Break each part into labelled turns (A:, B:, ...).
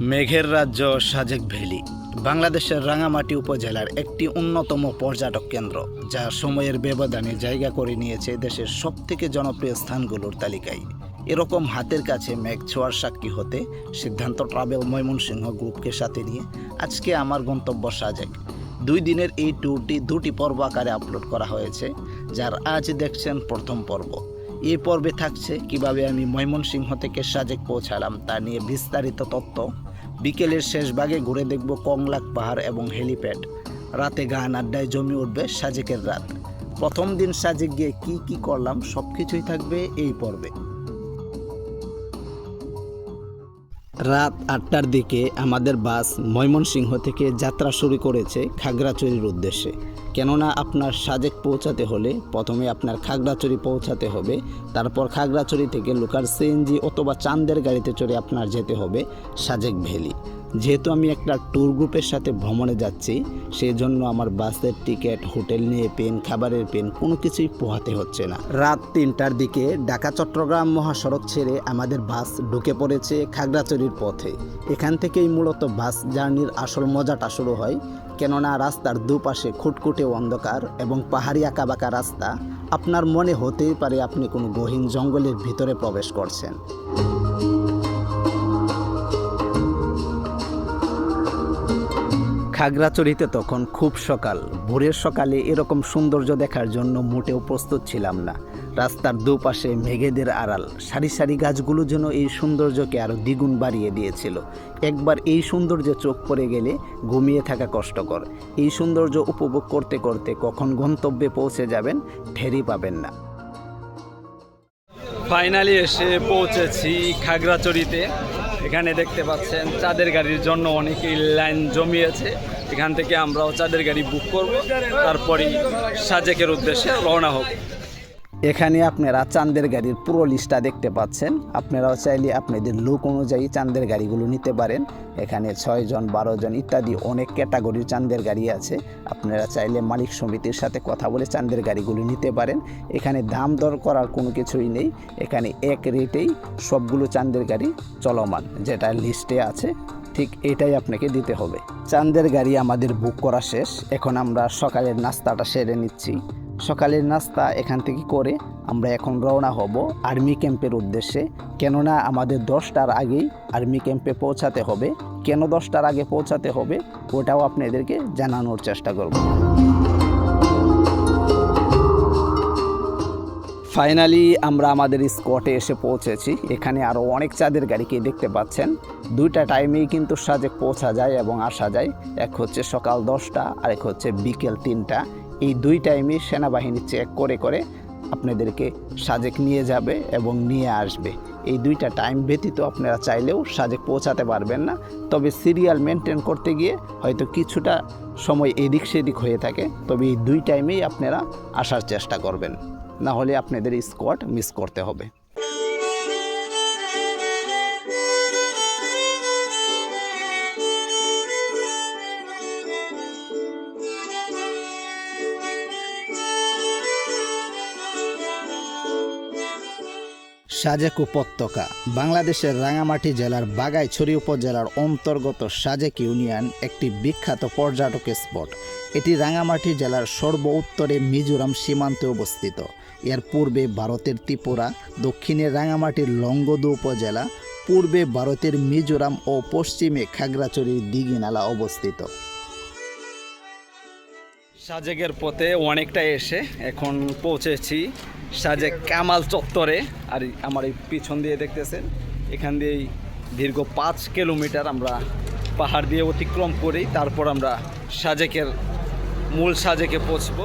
A: মেঘের রাজ্য সাজেক ভ্যালি, বাংলাদেশের রাঙামাটি উপজেলার একটি অন্যতম পর্যটক কেন্দ্র, যা সময়ের ব্যবধানে জায়গা করে নিয়েছে দেশের সবথেকে জনপ্রিয় স্থানগুলোর তালিকায়। এরকম হাতের কাছে মেঘ ছোঁয়ার সাক্ষী হতে সিদ্ধান্ত ট্রাভেল ময়মনসিংহ গ্রুপকে সাথে নিয়ে আজকে আমার গন্তব্য সাজেক। দুই দিনের এই ট্যুরটি দুটি পর্ব আকারে আপলোড করা হয়েছে, যার আজ দেখছেন প্রথম পর্ব। এই পর্বে থাকছে কীভাবে আমি ময়মনসিংহ থেকে সাজেক পৌঁছালাম তা নিয়ে বিস্তারিত তথ্য। বিকেলের শেষ ভাগে ঘুরে দেখব কংলাক পাহাড় এবং হেলিপ্যাড। রাতে গান আড্ডায় জমি উঠবে সাজেকের রাত। প্রথম দিন সাজেক গিয়ে কি কি করলাম সব কিছুই থাকবে এই পর্বে। রাত আটটার দিকে আমাদের বাস ময়মনসিংহ থেকে যাত্রা শুরু করেছে খাগড়াছড়ির উদ্দেশ্যে। কেননা আপনার সাজেক পৌঁছাতে হলে প্রথমে আপনার খাগড়াছড়ি পৌঁছাতে হবে, তারপর খাগড়াছড়ি থেকে লোকাল সিএনজি অথবা চান্দের গাড়িতে চড়ে আপনার যেতে হবে সাজেক ভ্যালি। যেহেতু আমি একটা ট্যুর গ্রুপের সাথে ভ্রমণে যাচ্ছি সেই জন্য আমার বাসের টিকিট হোটেল নিয়ে পেন, খাবারের পেন কোনো কিছুই পোহাতে হচ্ছে না। রাত তিনটার দিকে ঢাকা, চট্টগ্রাম মহাসড়ক ছেড়ে আমাদের বাস ঢুকে পড়েছে খাগড়াছড়ির পথে। এখান থেকেই মূলত বাস জার্নির আসল মজাটা শুরু হয়, কেননা রাস্তার দুপাশে খুটকুটে অন্ধকার এবং পাহাড়ি আঁকাবাঁকা রাস্তা। আপনার মনে হতেই পারে আপনি কোনো গহীন জঙ্গলের ভিতরে প্রবেশ করছেন। খাগড়াছড়িতে তখন খুব সকাল। ভোরের সকালে এরকম সৌন্দর্য দেখার জন্য মোটেও প্রস্তুত ছিলাম না। রাস্তার দুপাশে মেঘেদের আড়াল। সারি সারি গাছগুলো যেন এই সৌন্দর্যকে আরও দ্বিগুণ বাড়িয়ে দিয়েছিল। একবার এই সৌন্দর্যে চোখ পড়ে গেলে ঘুমিয়ে থাকা কষ্টকর। এই সৌন্দর্য উপভোগ করতে করতে কখন গন্তব্যে পৌঁছে যাবেন ঠেরি পাবেন না।
B: ফাইনালি এসে পৌঁছেছি খাগড়াচড়িতে। এখানে দেখতে পাচ্ছেন চাঁদের গাড়ির জন্য অনেকেই লাইন জমিয়েছে। এখান থেকে আমরাও চাঁদের গাড়ি বুক করব। তারপরেই সাজেকের উদ্দেশ্যে রওনা হব।
A: এখানে আপনারা চাঁদের গাড়ির পুরো লিস্টটা দেখতে পাচ্ছেন। আপনারাও চাইলে আপনাদের লুক অনুযায়ী চাঁদের গাড়িগুলো নিতে পারেন। এখানে ছয় জন ইত্যাদি অনেক ক্যাটাগরির চাঁদের গাড়ি আছে। আপনারা চাইলে মালিক সমিতির সাথে কথা বলে চাঁদের গাড়িগুলো নিতে পারেন। এখানে দাম দর করার কোনো কিছুই নেই। এখানে এক রেটেই সবগুলো চাঁদের গাড়ি চলমান, যেটা লিস্টে আছে। ঠিক এটাই আপনাকে দিতে হবে। চাঁদের গাড়ি আমাদের বুক করা শেষ। এখন আমরা সকালের নাস্তাটা সেরে নিচ্ছি। সকালের নাস্তা এখান থেকে করে আমরা এখন রওনা হব আর্মি ক্যাম্পের উদ্দেশ্যে। কেননা আমাদের দশটার আগেই আর্মি ক্যাম্পে পৌঁছাতে হবে। কেন দশটার আগে পৌঁছাতে হবে ওটাও আপনাদেরকে জানানোর চেষ্টা করব। ফাইনালি আমরা আমাদের স্পটে এসে পৌঁছেছি। এখানে আরও অনেক চাঁদের গাড়িকে দেখতে পাচ্ছেন? দুইটা টাইমেই কিন্তু সাজেক পৌঁছা যায় এবং আসা যায়। এক হচ্ছে সকাল দশটা, আরেক হচ্ছে বিকেল তিনটা। এই দুই টাইমই সেনাবাহিনী চেক করে করে আপনাদেরকে সাজেক নিয়ে যাবে এবং নিয়ে আসবে। এই দুইটা টাইম ব্যতীত আপনারা চাইলেও সাজেক পৌঁছাতে পারবেন না। তবে সিরিয়াল মেনটেন করতে গিয়ে হয়তো কিছুটা সময় এদিক সেদিক হয়ে থাকে। তবে এই দুই টাইমেই আপনারা আসার চেষ্টা করবেন। না হলে আপনাদের স্কোয়াড মিস করতে হবে। সাজেক উপত্যকা। বাংলাদেশের রাঙামাটি জেলার বাগাইছড়ি উপজেলার অন্তর্গত সাজেক ইউনিয়ন একটি বিখ্যাত পর্যটক স্পট। এটি রাঙামাটি জেলার সর্ব উত্তরে মিজোরাম সীমান্তে অবস্থিত। এর পূর্বে ভারতের ত্রিপুরা, দক্ষিণে রাঙামাটির লঙ্গদু উপজেলা, পূর্বে ভারতের মিজোরাম ও পশ্চিমে খাগড়াছড়ির দিঘিনালা অবস্থিত।
B: সাজেকের পথে অনেকটা এসে এখন পৌঁছেছি সাজেক কামাল চত্বরে। আর আমার এই পিছন দিয়ে দেখতেছেন, এখান দিয়েই দীর্ঘ পাঁচ কিলোমিটার আমরা পাহাড় দিয়ে অতিক্রম করি, তারপর আমরা সাজেকের মূল সাজেকে পৌঁছবো।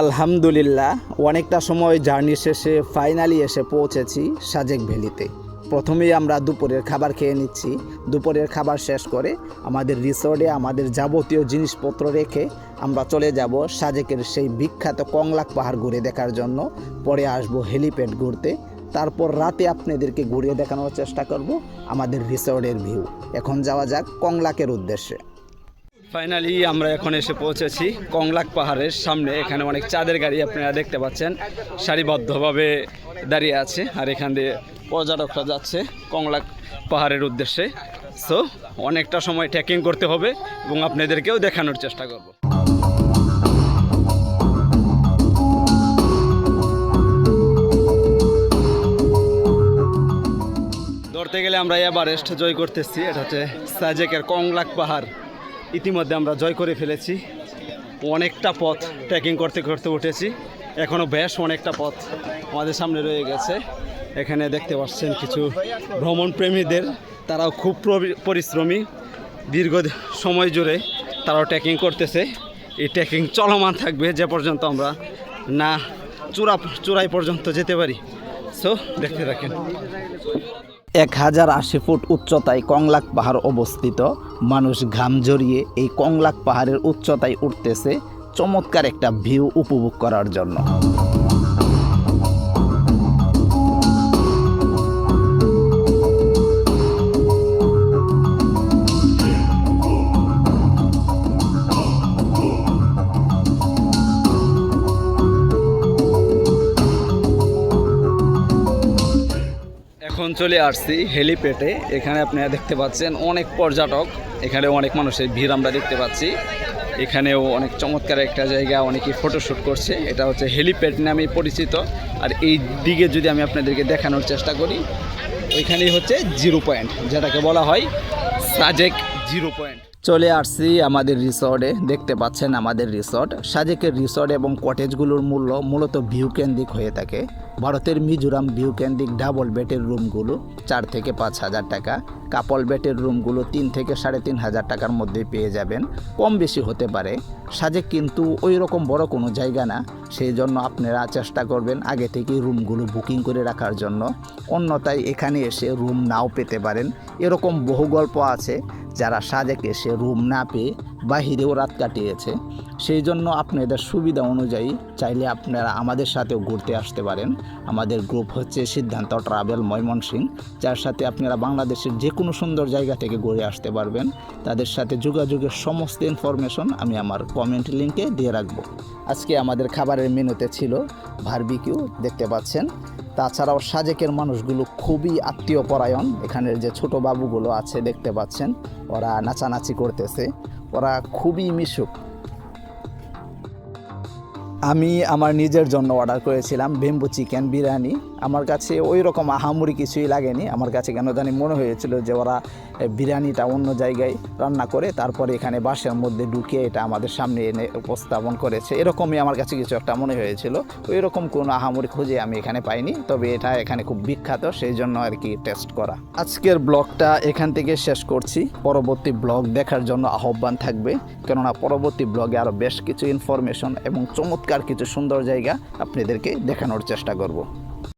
A: আলহামদুলিল্লাহ, অনেকটা সময় জার্নি শেষে ফাইনালি এসে পৌঁছেছি সাজেক ভ্যালিতে। প্রথমেই আমরা দুপুরের খাবার খেয়ে নিচ্ছি। দুপুরের খাবার শেষ করে আমাদের রিসোর্টে আমাদের যাবতীয় জিনিসপত্র রেখে আমরা চলে যাব সাজেকের সেই বিখ্যাত কংলাক পাহাড় ঘুরে দেখার জন্য। পরে আসব হেলিপ্যাড ঘুরতে। তারপর রাতে আপনাদেরকে ঘুরিয়ে দেখানোর চেষ্টা করব আমাদের রিসোর্টের ভিউ এখন যাওয়া যাক কংলাকের উদ্দেশ্যে।
B: ফাইনালি আমরা এখন এসে পৌঁছেছি কংলাক পাহাড়ের সামনে। এখানে অনেক চাঁদের গাড়ি আপনারা দেখতে পাচ্ছেন। সারিবদ্ধভাবে দাঁড়িয়ে আছে আর এখান দিয়ে পর্যটকরা যাচ্ছে কংলাক পাহাড়ের উদ্দেশ্যে। সো অনেকটা সময় ট্রেকিং করতে হবে এবং আপনাদেরকেও দেখানোর চেষ্টা করব। ধরতে গেলে আমরা এভারেস্ট জয় করতেছি। এটা হচ্ছে সাজেকের কংলাক পাহাড়। ইতিমধ্যে আমরা জয় করে ফেলেছি। অনেকটা পথ ট্রেকিং করতে করতে উঠেছি। এখনও বেশ অনেকটা পথ আমাদের সামনে রয়ে গেছে। এখানে দেখতে পাচ্ছেন কিছু ভ্রমণ প্রেমীদের। তারাও খুব পরিশ্রমী। দীর্ঘ সময় জুড়ে তারাও ট্রেকিং করতেছে। এই ট্রেকিং চলমান থাকবে যে পর্যন্ত আমরা না চূড়া চূড়াই পর্যন্ত যেতে পারি। সো দেখতে রাখেন
A: এক হাজার আশি ফুট উচ্চতায় কংলাক পাহাড় অবস্থিত। মানুষ ঘাম জড়িয়ে এই কংলাক পাহাড়ের উচ্চতায় উঠতেছে। চমৎকার একটা ভিউ উপভোগ করার জন্য।
B: এখন চলে আসছি হেলিপ্যাডে। এখানে আপনারা দেখতে পাচ্ছেন অনেক পর্যটক। এখানে অনেক মানুষের ভিড় আমরা দেখতে পাচ্ছি। এখানেও অনেক চমৎকার একটা জায়গা অনেকেই ফটোশ্যুট করছে। এটা হচ্ছে হেলিপ্যাড নামে পরিচিত। আর এই দিকে যদি আমি আপনাদেরকে দেখানোর চেষ্টা করি এখানেই হচ্ছে জিরো পয়েন্ট, যেটাকে বলা হয় সাজেক জিরো পয়েন্ট।
A: চলে আসছি আমাদের রিসর্টে দেখতে পাচ্ছেন আমাদের রিসর্ট সাজেকের রিসর্ট এবং কটেজগুলোর মূল্য মূলত ভিউ কেন্দ্রিক হয়ে থাকে। ভারতের মিজোরাম ভিউ কেন্দ্রিক ডাবল বেডের রুমগুলো চার থেকে পাঁচ হাজার টাকা। কাপল বেডের রুমগুলো তিন থেকে সাড়ে তিন হাজার টাকার মধ্যে পেয়ে যাবেন। কম বেশি হতে পারে। সাজেক কিন্তু ওই রকম বড় কোনো জায়গা না। সেই জন্য আপনারা চেষ্টা করবেন আগে থেকেই রুমগুলো বুকিং করে রাখার জন্য। অন্যথায় এখানে এসে রুম নাও পেতে পারেন। এরকম বহু গল্প আছে। যারা সাজেক এসে রুম না পেয়ে বাহিরেও রাত কাটিয়েছে। সেই জন্য আপনাদের সুবিধা অনুযায়ী চাইলে আপনারা আমাদের সাথেও ঘুরতে আসতে পারেন। আমাদের গ্রুপ হচ্ছে সিদ্ধান্ত ট্রাভেল ময়মনসিং, যার সাথে আপনারা বাংলাদেশের যে কোনো সুন্দর জায়গা থেকে ঘুরে আসতে পারবেন। তাদের সাথে যোগাযোগের সমস্ত ইনফরমেশন আমি আমার কমেন্ট লিঙ্কে দিয়ে রাখব। আজকে আমাদের খাবারের মেনুতে ছিল ভারবিকিউ দেখতে পাচ্ছেন? তাছাড়াও সাজেকের মানুষগুলো খুবই আত্মীয়পরায়ণ। এখানের যে ছোট বাবুগুলো আছে, দেখতে পাচ্ছেন, ওরা নাচানাচি করতেছে। ওরা খুবই মিশুক। আমি আমার নিজের জন্য অর্ডার করেছিলাম বেম্বু চিকেন বিরিয়ানি। আমার কাছে ওই রকম আহামরি কিছুই লাগেনি। আমার কাছে কেন জানি মনে হয়েছিল যে ওরা বিরিয়ানিটা অন্য জায়গায় রান্না করে, তারপরে এখানে বাসের মধ্যে ঢুকিয়ে এটা আমাদের সামনে এনে উপস্থাপন করেছে। এরকমই আমার কাছে কিছু একটা মনে হয়েছিল। ওই রকম কোনো আহামরি খুঁজে আমি এখানে পাইনি, তবে এটা এখানে খুব বিখ্যাত, সেই জন্য আর কি টেস্ট করা। আজকের ব্লগটা এখান থেকে শেষ করছি। পরবর্তী ব্লগ দেখার জন্য আহ্বান থাকবে। কেননা পরবর্তী ব্লগে আরও বেশ কিছু ইনফরমেশন এবং চমৎকার কিছু সুন্দর জায়গা আপনাদেরকে দেখানোর চেষ্টা করব।